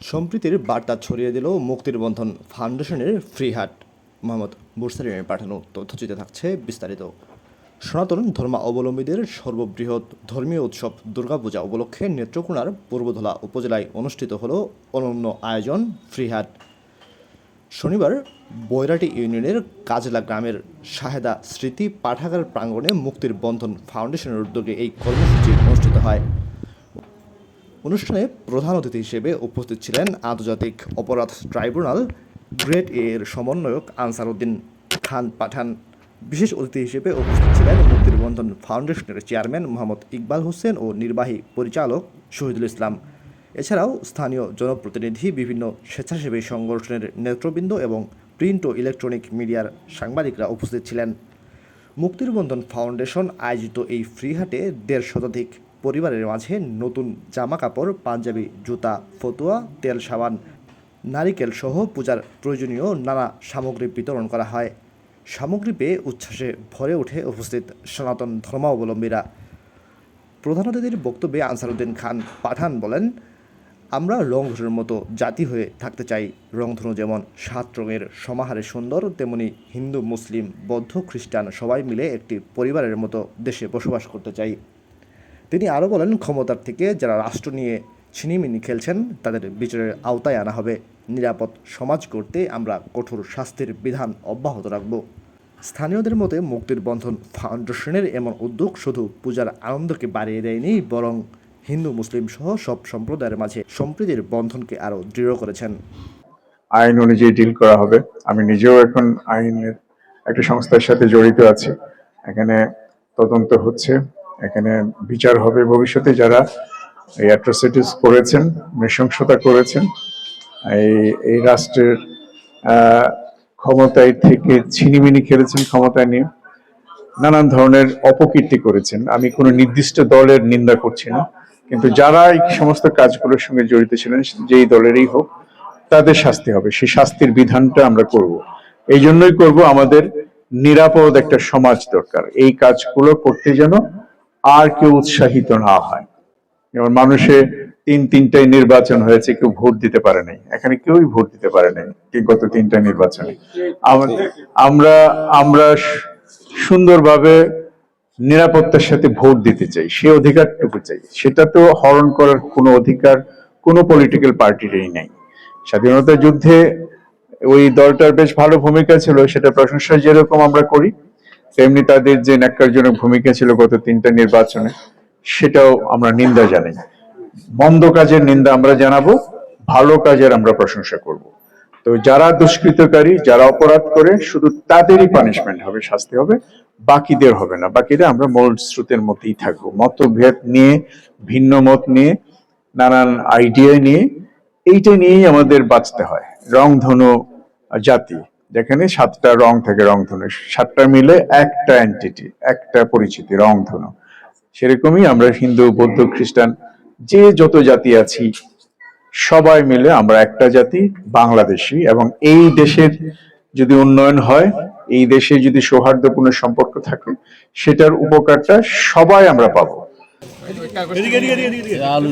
সম্প্রীতির বার্তা ছড়িয়ে দিল মুক্তির বন্ধন ফাউন্ডেশনের ফ্রি হাট মোহাম্মদ বুরসালিমের পাঠানো তথ্যচিতে থাকছে বিস্তারিত। সনাতন ধর্মাবলম্বীদের সর্ববৃহৎ ধর্মীয় উৎসব দুর্গাপূজা উপলক্ষে নেত্রকোনার পূর্বধলা উপজেলায় অনুষ্ঠিত হল অনন্য আয়োজন ফ্রি হাট শনিবার বৈরাটি ইউনিয়নের কাজলা গ্রামের শাহেদা স্মৃতি পাঠাগার প্রাঙ্গণে মুক্তির বন্ধন ফাউন্ডেশনের উদ্যোগে এই কর্মসূচি অনুষ্ঠিত হয়। অনুষ্ঠানে প্রধান অতিথি হিসেবে উপস্থিত ছিলেন আন্তর্জাতিক অপরাধ ট্রাইব্যুনাল, গ্রেট এ এর সমন্বয়ক আনসার উদ্দিন খান পাঠান। বিশেষ অতিথি হিসেবে উপস্থিত ছিলেন মুক্তির বন্ধন ফাউন্ডেশনের চেয়ারম্যান মোহাম্মদ ইকবাল হোসেন ও নির্বাহী পরিচালক শহীদুল ইসলাম। এছাড়াও স্থানীয় জনপ্রতিনিধি, বিভিন্ন স্বেচ্ছাসেবী সংগঠনের নেতৃবৃন্দ এবং প্রিন্ট ও ইলেকট্রনিক মিডিয়ার সাংবাদিকরা উপস্থিত ছিলেন। মুক্তির বন্ধন ফাউন্ডেশন আয়োজিত এই ফ্রি হাটে দেড় শতাধিক পরিবারের মাঝে নতুন জামা কাপড় পাঞ্জাবি, জুতা, ফতুয়া, তেল সাবান, নারিকেল সহ পূজার প্রয়োজনীয় নানা সামগ্রী বিতরণ করা হয়। সামগ্রী পেয়ে উচ্ছ্বাসে ভরে ওঠে উপস্থিত সনাতন ধর্মাবলম্বীরা। প্রধান অতিথির বক্তব্যে আনসারুদ্দিন খান পাঠান বলেন, আমরা রংধনুর মতো জাতি হয়ে থাকতে চাই। রংধনু যেমন সাত রঙের, সমাহারে সুন্দর, তেমনি হিন্দু, মুসলিম, বৌদ্ধ, খ্রিস্টান সবাই মিলে একটি পরিবারের মতো দেশে বসবাস করতে চাই। তিনি আরও বলেন, ক্ষমতার থেকে যারা রাষ্ট্র নিয়ে ছিনিমিনি খেলছেন, তাদের বিচারের আওতায় আনা হবে। নিরাপদ সমাজ করতে আমরা কঠোর শাস্তির বিধান অব্যাহত রাখব। স্থানীয়দের মতে, মুক্তির বন্ধন ফাউন্ডেশনের এমন উদ্যোগ শুধু পূজার আনন্দকে বাড়িয়ে দেয়নি, বরং হিন্দু, মুসলিম সহ সব সম্প্রদায়ের মাঝে সম্প্রীতির বন্ধনকে আরও দৃঢ় করেছেন। আইন অনুযায়ী ডিল করা হবে। আমি নিজেও এখন আইনের একটা সংস্থার সাথে জড়িত আছি। এখানে তদন্ত হচ্ছে। এখানে বিচার হবে ভবিষ্যতে যারা এই অ্যাট্রোসিটিস করেছেন, নৃশংসতা করেছেন। এই এই রাষ্ট্রের ক্ষমতায় থেকে ছিনিমিনি খেলেছেন ক্ষমতায় নিয়ে। নানান ধরনের অপকীর্তি করেছেন। আমি কোনো নির্দিষ্ট দলের নিন্দা করছি না। কিন্তু যারা এই সমস্ত কাজগুলোর সঙ্গে জড়িত ছিলেন, যেই দলেরই হোক, তাদের শাস্তি হবে। সেই শাস্তির বিধানটা আমরা করব। এই জন্যই করব আমাদের নিরাপদ একটা সমাজ দরকার। এই কাজগুলো করতে যেন আর কেউ উৎসাহিত না হয়। যেমন মানুষে তিন, তিনটাই নির্বাচন হয়েছে, কেউ ভোট দিতে পারে নাই। এখানে কেউই ভোট দিতে পারে নাই গত তিনটা নির্বাচনে। আমরা আমরা সুন্দরভাবে নিরাপত্তার সাথে ভোট দিতে চাই, সে অধিকারটুকু চাই। সেটা তো হরণ করার কোনো অধিকার কোনো পলিটিক্যাল পার্টিরই নাই। স্বাধীনতা যুদ্ধে ওই দলটার বেশ ভালো ভূমিকা ছিল সেটা প্রশংসা যেরকম আমরা করি তেমনি তাদের যে ন্যাক্কারজনক ভূমিকা ছিল গত তিনটা নির্বাচনে, সেটাও আমরা নিন্দা জানাই। মন্দ কাজের নিন্দা আমরা জানাব, ভালো কাজের আমরা প্রশংসা করব। তো যারা দুষ্কৃতকারী, যারা অপরাধ করে, শুধু তাদেরই পানিশমেন্ট হবে, শাস্তি হবে, বাকিদের হবে না। বাকিরা আমরা মূল স্রোতের মধ্যেই থাকব। মতভেদ নিয়ে, ভিন্ন মত নিয়ে, নানান আইডিয়া নিয়ে, এইটা নিয়েই আমাদের বাঁচতে হয়। রংধনু জাতি। যেখানে সাতটা রং থাকে রংধনু। সাতটা মিলে একটা এন্টিটি একটা পরিচিতি রংধনু। সেরকমই আমরা হিন্দু বৌদ্ধ খ্রিস্টান যে যত জাতি আছি সবাই মিলে আমরা একটা জাতি বাংলাদেশি এবং এই দেশের যদি উন্নয়ন হয় এই দেশে যদি সৌহার্দ্যপূর্ণ সম্পর্ক থাকে সেটার উপকারটা সবাই আমরা পাবো। আলু